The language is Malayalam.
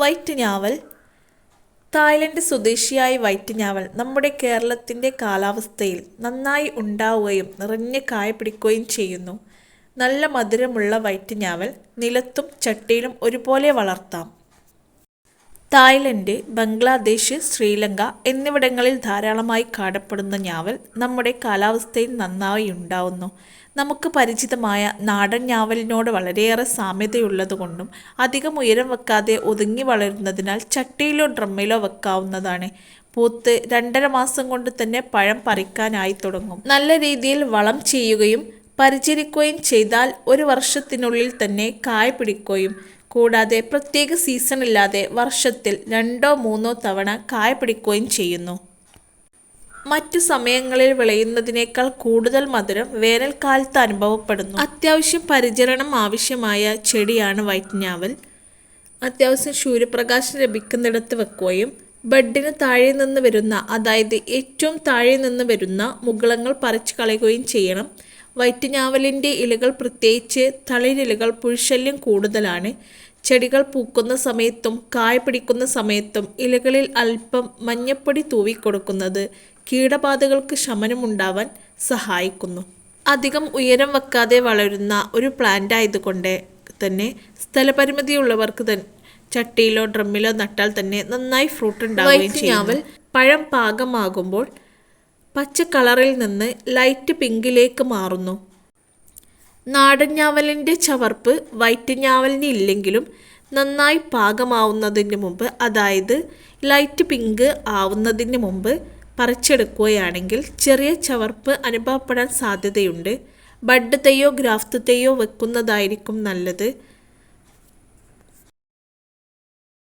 വൈറ്റ് ഞാവൽ തായ്ലൻഡ് സ്വദേശിയായ വൈറ്റ് ഞാവൽ നമ്മുടെ കേരളത്തിന്റെ കാലാവസ്ഥയിൽ നന്നായി ഉണ്ടാവുകയും നിറഞ്ഞ് കായ പിടിക്കുകയും ചെയ്യുന്നു. നല്ല മധുരമുള്ള വൈറ്റ് ഞാവൽ നിലത്തും ചട്ടിയിലും ഒരുപോലെ വളർത്താം. തായ്ലൻഡ് ബംഗ്ലാദേശ് ശ്രീലങ്ക എന്നിവിടങ്ങളിൽ ധാരാളമായി കാണപ്പെടുന്ന ഞാവൽ നമ്മുടെ കാലാവസ്ഥയിൽ നന്നായി ഉണ്ടാവുന്നു നമുക്ക് പരിചിതമായ നാടൻ ഞാവലിനോട് വളരെയേറെ സാമ്യതയുള്ളതുകൊണ്ടും അധികം ഉയരം വെക്കാതെ ഒതുങ്ങി വളരുന്നതിനാൽ ചട്ടിയിലോ ഡ്രമ്മിലോ വെക്കാവുന്നതാണ്. പൂത്ത് രണ്ടര മാസം കൊണ്ട് തന്നെ പഴം പറിക്കാനായി തുടങ്ങും. നല്ല രീതിയിൽ വളം ചെയ്യുകയും പരിചരിക്കുകയും ചെയ്താൽ ഒരു വർഷത്തിനുള്ളിൽ തന്നെ കായ പിടിക്കുകയും കൂടാതെ പ്രത്യേക സീസണില്ലാതെ വർഷത്തിൽ രണ്ടോ മൂന്നോ തവണ കായ പിടിക്കുകയും ചെയ്യുന്നു. മറ്റു സമയങ്ങളിൽ വിളയുന്നതിനേക്കാൾ കൂടുതൽ മധുരം വേനൽക്കാലത്ത് അനുഭവപ്പെടുന്നു. അത്യാവശ്യം പരിചരണം ആവശ്യമായ ചെടിയാണ് വൈറ്റ് ഞാവൽ അത്യാവശ്യം സൂര്യപ്രകാശം ലഭിക്കുന്നിടത്ത് വെക്കുകയും ബെഡിന് താഴെ നിന്ന് വരുന്ന അതായത് ഏറ്റവും താഴെ നിന്ന് വരുന്ന മുകളങ്ങൾ പറിച്ചു കളയുകയും ചെയ്യണം. വൈറ്റ് ഞാവലിന്റെ ഇലകൾ പ്രത്യേകിച്ച് തളിരിലകൾ പുഴുശല്യം കൂടുതലാണ്. ചെടികൾ പൂക്കുന്ന സമയത്തും കായ പിടിക്കുന്ന സമയത്തും ഇലകളിൽ അല്പം മഞ്ഞപ്പൊടി തൂവിക്കൊടുക്കുന്നത് കീടബാധകൾക്ക് ശമനമുണ്ടാവാൻ സഹായിക്കുന്നു. അധികം ഉയരം വെക്കാതെ വളരുന്ന ഒരു പ്ലാന്റ് ആയതുകൊണ്ട് തന്നെ സ്ഥലപരിമിതിയുള്ളവർക്ക് തന്നെ ചട്ടിയിലോ ഡ്രമ്മിലോ നട്ടാൽ തന്നെ നന്നായി ഫ്രൂട്ട് ഉണ്ടാവുകയും ചെയ്യാവൽ പഴം പാകമാകുമ്പോൾ പച്ച കളറിൽ നിന്ന് ലൈറ്റ് പിങ്കിലേക്ക് മാറുന്നു. നാടൻ ഞാവലിന്റെ ചവർപ്പ് വൈറ്റ് ഞാവലിന് ഇല്ലെങ്കിലും നന്നായി പാകമാവുന്നതിന് മുമ്പ് അതായത് ലൈറ്റ് പിങ്ക് ആവുന്നതിന് മുമ്പ് പറിച്ചെടുക്കുകയാണെങ്കിൽ ചെറിയ ചവർപ്പ് അനുഭവപ്പെടാൻ സാധ്യതയുണ്ട്. ബഡ് തെയ്യോ ഗ്രാഫ്റ്റ് തെയ്യോ വെക്കുന്നതായിരിക്കും നല്ലത്.